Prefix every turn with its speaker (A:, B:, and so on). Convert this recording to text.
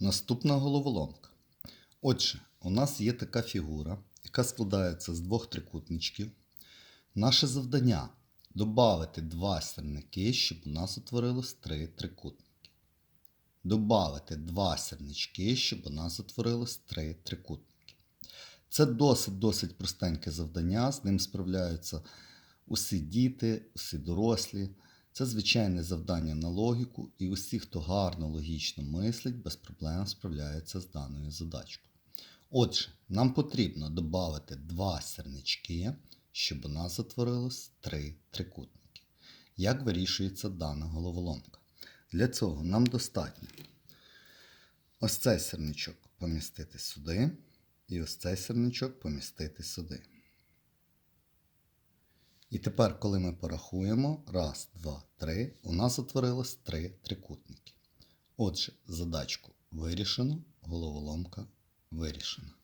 A: Наступна головоломка. Отже, у нас є така фігура, яка складається з двох трикутничків. Наше завдання додати два сірники, щоб у нас утворилось три трикутники. Добавити два сірнички, щоб у нас утворилось три трикутники. Це досить-досить простеньке завдання, з ним справляються усі діти, усі дорослі. Це звичайне завдання на логіку, і усі, хто гарно логічно мислить, без проблем справляються з даною задачкою. Отже, нам потрібно додати два сірнички, щоб у нас утворилось три трикутники. Як вирішується дана головоломка? Для цього нам достатньо ось цей сірничок помістити сюди, і ось цей сірничок помістити сюди. І тепер, коли ми порахуємо, раз, два, три, у нас утворилось три трикутники. Отже, задачку вирішено, головоломка вирішена.